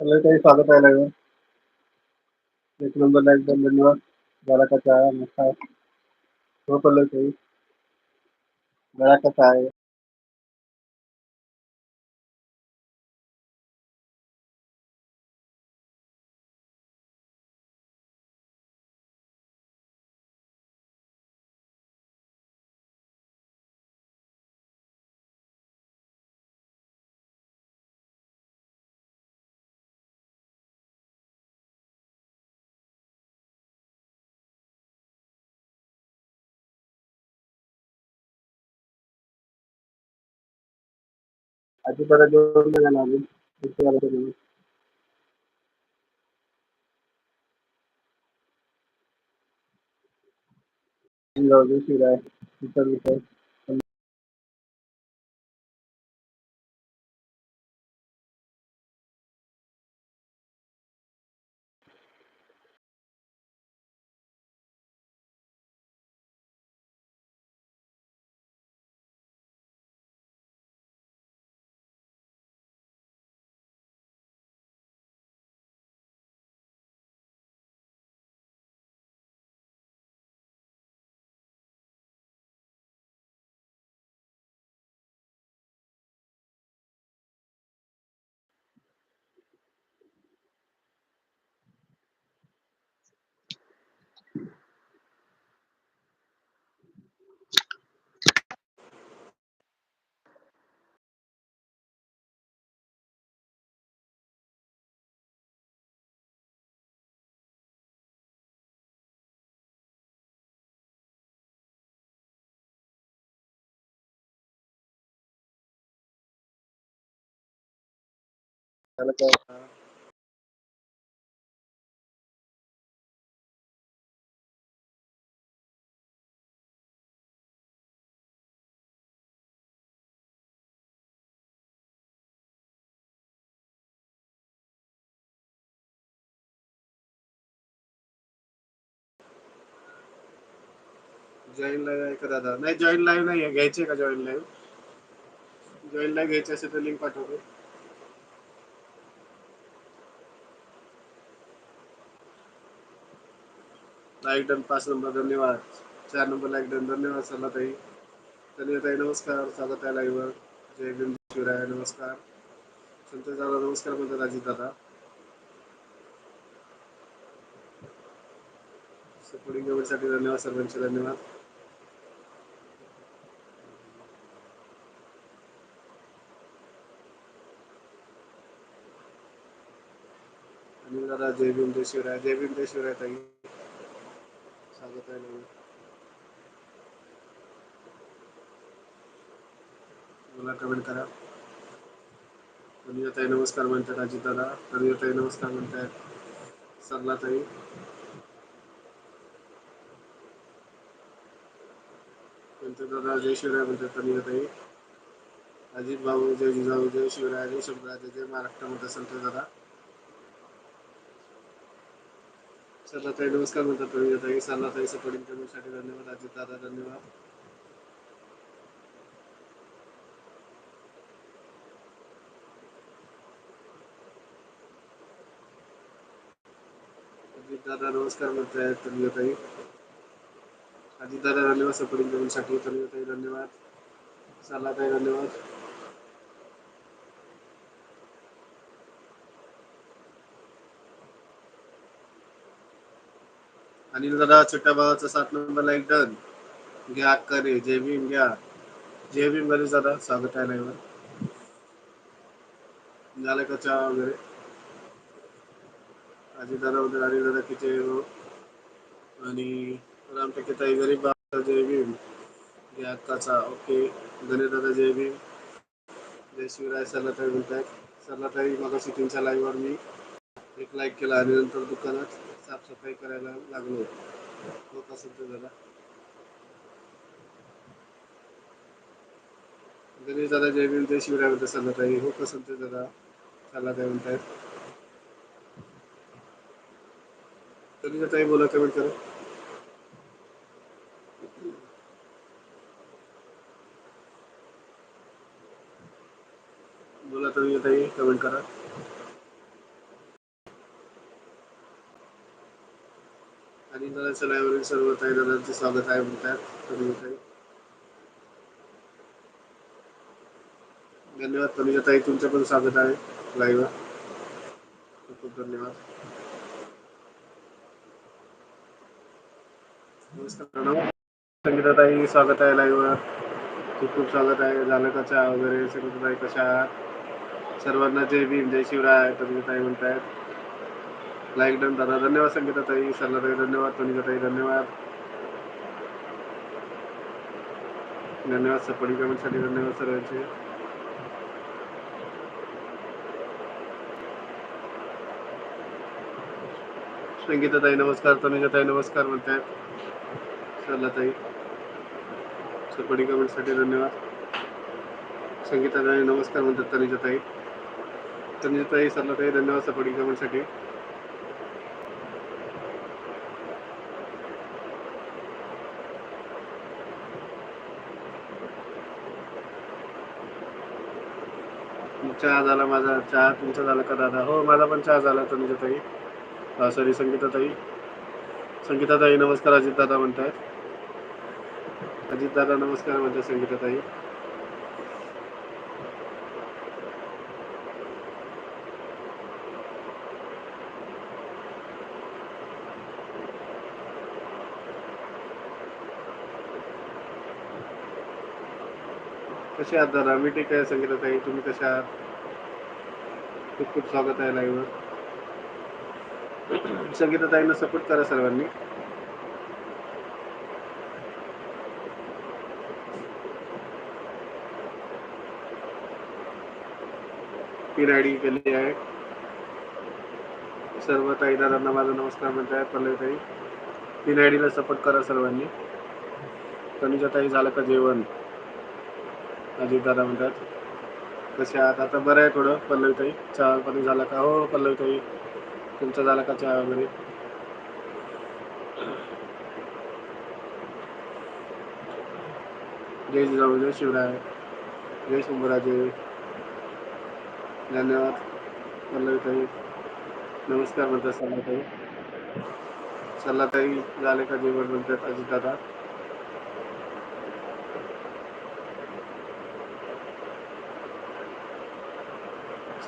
Hello ताई स्वागत आहे लाईव्ह एक नंबरला एकदम धन्यवाद झाला कसा आहे? मस्त आहे. हो पल्लवी ताई गळा कसा आहे? आधी परत जेवण नाही झालं जॉईन लाईव्ह आहे का दादा? नाही जॉईन लाईव्ह नाही आहे घ्यायचे का जॉईन लाईव्ह जॉईन लाईव्ह घ्यायचे असेल तर लिंक पाठवतो. लाईक डन पाच नंबर धन्यवाद। चार नंबर लाईक डन धन्यवाद सरला ताई। धन्यवाद ताई, नमस्कार। स्वागत आहे लाईव्हवर जय भीम शिवराय, नमस्कार। संतोष दादा, नमस्कार म्हणतात अजित दादा। सपोर्टिंग कमेंटसाठी धन्यवाद, सर्वांचे धन्यवाद। आणि दादा, जय भीम, जय शिवराय, जय भीम, जय शिवराय ताई। स्वागत आहे मला कमेंट करा. ताई नमस्कार म्हणतात अजित दादा. ताई नमस्कार म्हणतात सरला ताई म्हणतात दादा जय शिवराय म्हणतात ताई अजित भाऊ जय जिजाऊ जय शिवराय जय शंभराज जय महाराष्ट्र म्हणतात संतोष दादा. सरला नमस्कार म्हणतात ताई सरला सपोर्टिंग कमेंटसाठी धन्यवाद. अजित दादा धन्यवाद. अजित दादा नमस्कार म्हणतायत ताई अजित दादा धन्यवाद. सपोर्टिंग कमेंटसाठी ताई धन्यवाद. सरला धन्यवाद. अनिल दादा छोट्या भावाचा सात नंबरला एक डन घ्या करे जय भीम घ्या. जय भीम गणेश दादा स्वागत आहे लाईव्हवर झालं का चहा वगैरे? अजित दादा वगैरे अनिल दादा किती हो आणि राम ताई गरीब बाबा जय भीम. घ्या अक्काचा ओके. गणेश दादा जय भीम. जय शिवराय सरलाताई म्हणतात सरलाताई मगाशी तुमच्या लाईव्हवर मी. एक लाईक केला आणि नंतर दुकानात. साफसफाई करायला लागलो होत. असेल तर जरा गणेश दादा जय भीम जय शिवराय म्हणतात सरलाताई होत असेल तर चालला काय म्हणतायत? तरी ताई बोला कमेंट करा. बोला तुम्ही ताई कमेंट करा. आणि लायब्ररी सर्व ताई दादांचे स्वागत आहे म्हणतात. धन्यवाद तनुजा ताई तुमचं पण स्वागत आहे लाईव्ह खूप खूप धन्यवाद. नमस्कार मॅडम. संगीता ताई स्वागत आहे लाईव्ह खूप खूप स्वागत आहे. झालं कशा वगैरे? संगीता ताई कशा आहात? सर्वांना जय भीम जय शिवराय तनुजा ताई म्हणतायत. लाईक डन दादा धन्यवाद संगीता ताई सरला ताई धन्यवाद तनुजा ताई धन्यवाद. धन्यवाद सपोर्टिंग कमेंटसाठी धन्यवाद सर्वांचे संगीता ताई नमस्कार तनुजा ताई नमस्कार म्हणतायत. सरला ताई. सपोर्टिंग कमेंटसाठी धन्यवाद. संगीता ताई नमस्कार म्हणतात तनुजा ताई. तनुजा सरला ताई धन्यवाद सपोर्टिंग कमेंटसाठी चहा झाला माझा चहा तुमचा झाला का दादा? हो माझा पण चहा झाला तनुजा ताई सॉरी संगीताताई. संगीताताई नमस्कार अजित दादा म्हणतायत. अजित दादा नमस्कार म्हणतात संगीताताई. कसे आहात दादा? मी ठीक आहे संगीताताई. तुम्ही कशा आहात? खूप खूप स्वागत आहे लाईव्हवर संगीताताईंना सपोर्ट करा सर्वांनी. पिन आय डी केली आहे. सर्व ताई दादांना माझा नमस्कार म्हणत आहे ताई पिन आय डीला सपोर्ट करा सर्वांनी. तनुजाताई झालं का जेवण? अजित दादा म्हणतात. कसे आहात. आता बरं आहे थोडं. पल्लवीताई चहा पाणी झाला का? हो, हो पल्लवीताई. तुमचा झाला का चहा वगैरे? जय जिजाऊ जय शिवराय. जय शंभूराजे. धन्यवाद पल्लवीताई. नमस्कार म्हणतात सल्लाताई. सल्लाताई झाले का जेवण म्हणतात अजित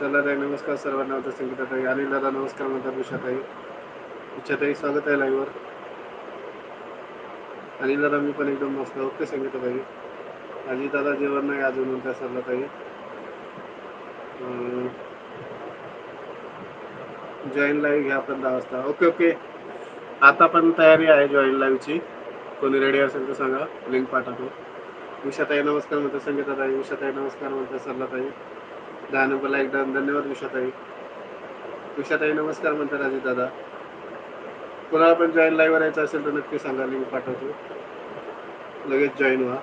दादा सल्लाताई नमस्कार सर्वांना. होतं संगीताताई अनिल दादा नमस्कार म्हणतात उषाताई उषाताई स्वागत आहे लाईव्हवर अनिल दादा मी पण एकदम मस्त ओके संगीताताई अजित दादा जेवण नाही अजून म्हणतात सल्लाताई जॉईन लाईव्ह घ्या आपण दहा वाजता. Okay okay. आता पण तयारी आहे जॉईन लाईव्हची कोणी रेडी असेल तर सांगा. लिंक पाठवतो. उषाताई नमस्कार म्हणतात. संगीताताई उषाताई नमस्कार म्हणतात सरलाताई दहा नंबरला एकदा धन्यवाद उषाताई उषाताई नमस्कार म्हणतात अजित दादा. कोणाला पण जॉईन लाईव्ह राहायचं असेल तर नक्की सांगा लिंक पाठवतो. लगेच जॉईन व्हा.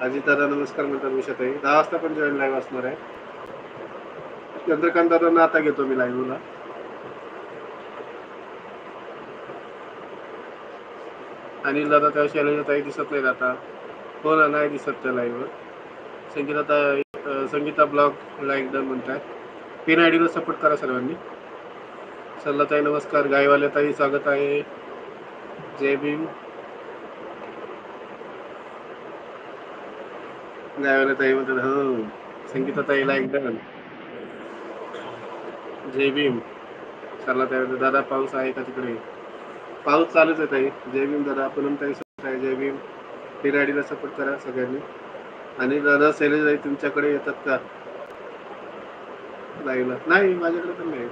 अजित दादा नमस्कार म्हणतात उषाताई दहा वाजता पण जॉईन लाईव्ह असणार आहे. चंद्रकांत दादांना आता घेतो मी लाईव्हला अनिल दादा त्या शैलजा ताई दिसत नाही आता. हो ना नाही दिसत त्या लाईव्हवर संगीता ताई संगीता ब्लॉग लाईक डन म्हणतात. पेन आय डीला सपोर्ट करा सर्वांनी. सल्ला ताई नमस्कार. गायवाल्या ताई स्वागत आहे. जय भीम. गायवाल्या ताई म्हणतात हो. संगीता ताई लाईक डन जय भीम. सल्ला ताई म्हणतात दादा पाऊस आहे का तिकडे? पाऊस चालूच आहे ताई. जय भीम दादा आपण ताई स्वागत आहे. जय भीम. पेन आय डीला सपोर्ट करा सगळ्यांनी. आणि दादा शैलेश तुमच्याकडे येतात का? लाईव्हला? नाही माझ्याकडे पण नाही.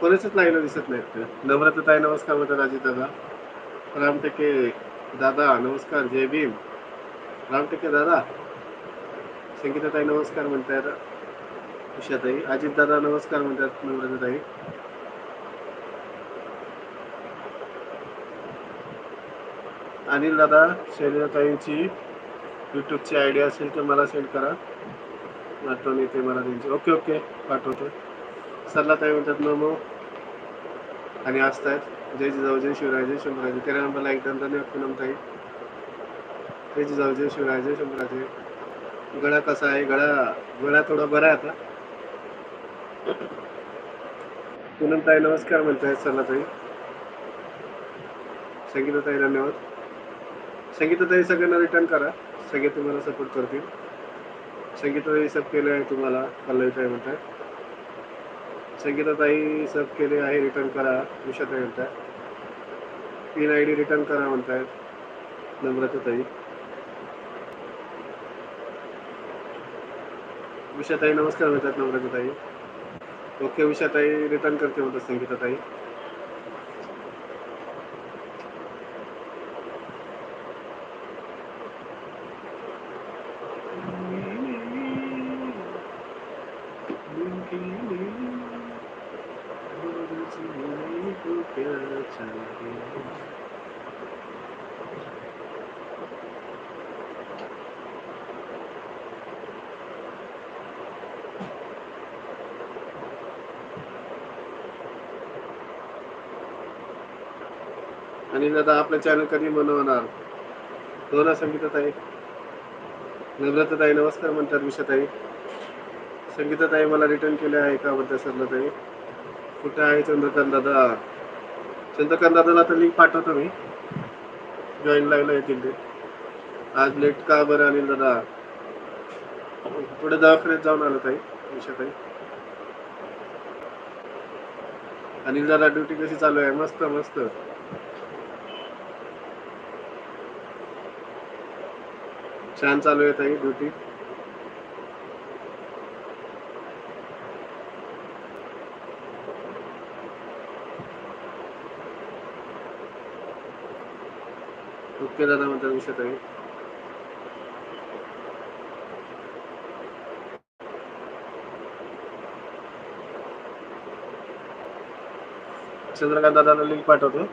कोणाच्याच लाईव्हला दिसत नाहीत ते. नम्रता ताई नमस्कार म्हणतात अजित दादा. राम टेके दादा नमस्कार जय भीम. राम टेके दादा. संगीता ताई नमस्कार म्हणतात. उषाताई अजित दादा नमस्कार म्हणतात नम्रता ताई. अनिल दादा शैलेजा यूट्यूबची आय डी असेल तर मला सेंड करा. आठवण येते मला त्यांची. ओके ओके पाठवतो. सरला ताई म्हणतात नमो आणि असतायत जय जिजाऊ जय शिवराय जय शंभराजे तेरा नंबरला एकदा धन्यवाद पूनम ताई. जय जिजाऊ जय शिवराय जय शंभराजे गळा कसा आहे? गळा गळा थोडा बरा आहे आता. पूनम ताई नमस्कार म्हणतायत सरला ताई. संगीताताई धन्यवाद. संगीताताई सगळ्यांना रिटर्न करा. सगळे तुम्हाला सपोर्ट करतील. संगीताताई सब केले आहे तुम्हाला पल्लवीताई म्हणतात संगीताताई सब केले आहे रिटर्न करा उषाताई म्हणतात तीन आय डी रिटर्न करा म्हणताय नम्रताताई उषाताई नमस्कार म्हणतात नम्रताताई ओके उषाताई रिटर्न करते म्हणतात संगीताताई आणि दादा आपलं चॅनल कधी बनवणार हो ना संगीताताई नम्रताताई नमस्कार म्हणतात विषाताई संगीताताई मला रिटर्न केले आहे का म्हणतात सरलाताई कुठे आहे चंद्रकांत दादा? चंद्रकांत दादाला तर लिंक पाठवतो मी. जॉईन लाईव्हला येतील ते. आज लेट का बरं अनिल दादा? पुढे दवाखान्यात जाऊन आलो ताई विषाताई अनिल दादा ड्युटी कशी चालू आहे? मस्त मस्त. छान चालू आहे ताई ड्युटी ओके दादा म्हणतात विषय चंद्रकांत दादाला लिंक पाठवतो.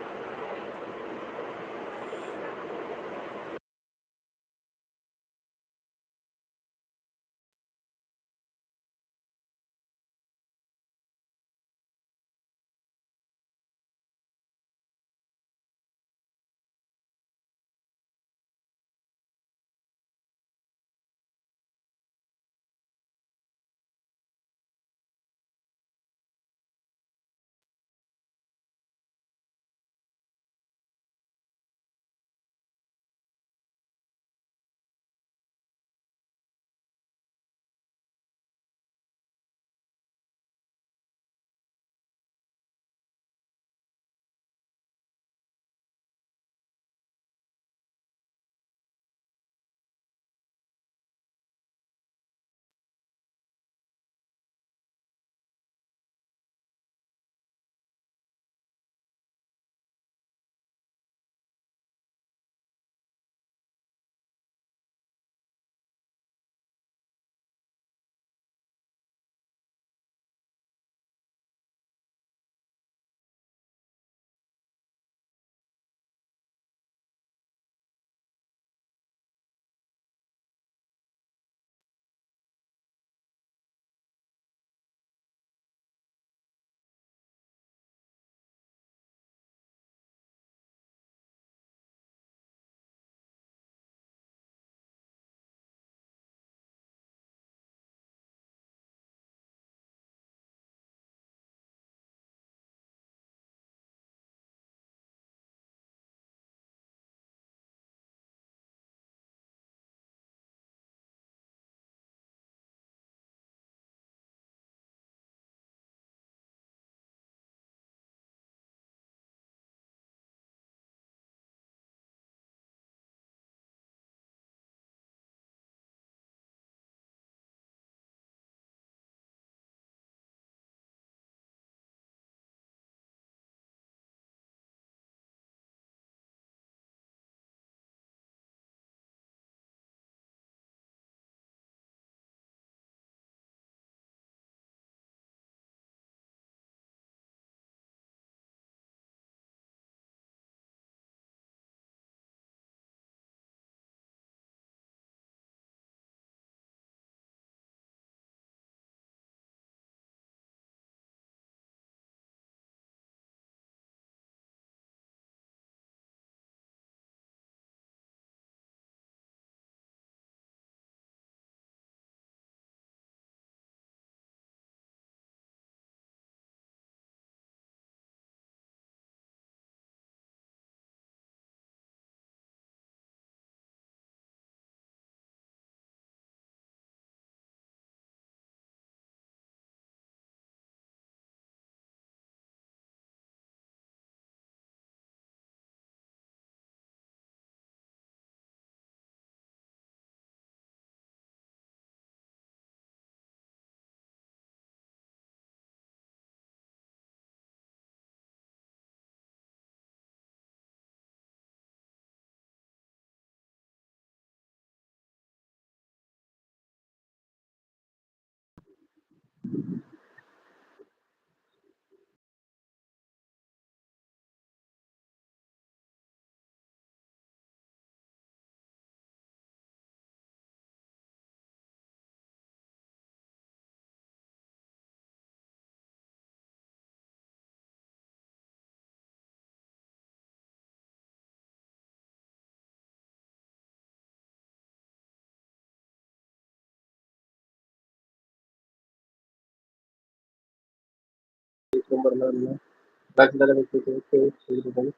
एक नंबरला आणला. राजदादा बघतो तो,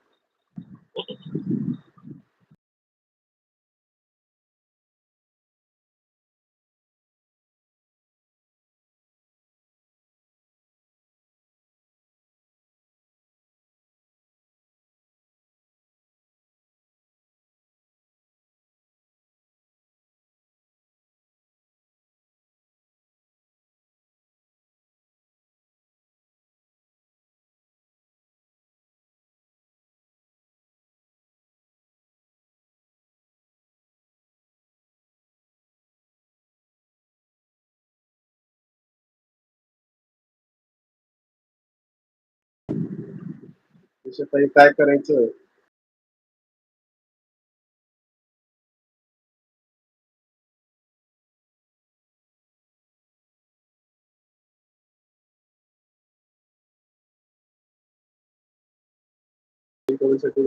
तो एक काय करायचं करूसाठी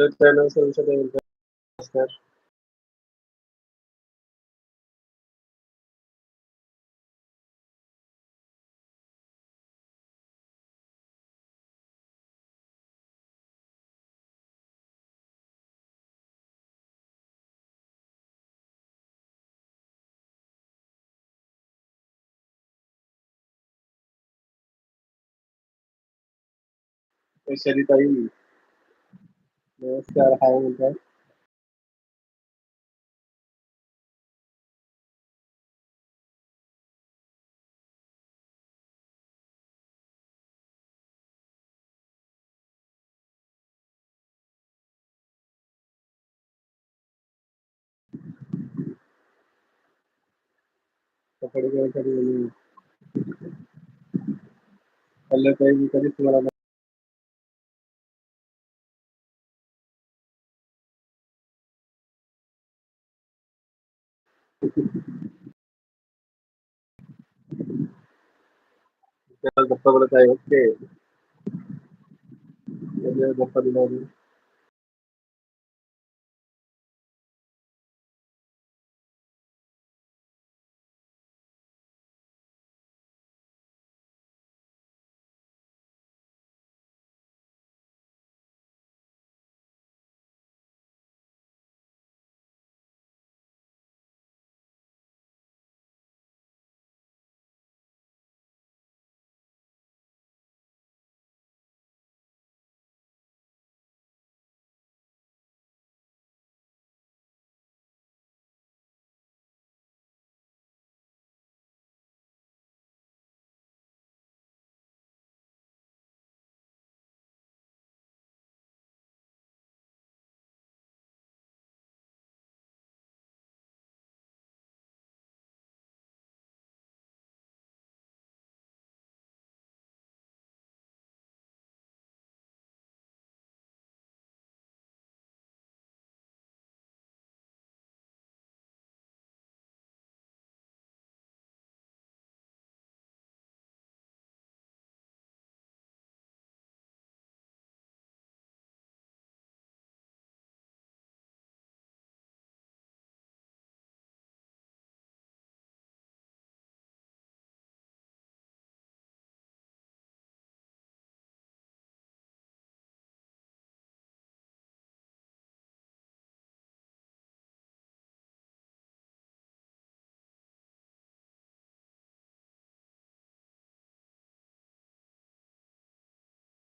बनवत चॅनल संशोधन नमस्कार नमस्कार हाय म्हणतात कपडे घ्यायसाठी म्हणून हल्लं ताई मी कधीच तुम्हाला తప్పకుండా వచ్చే గొప్ప వినోదం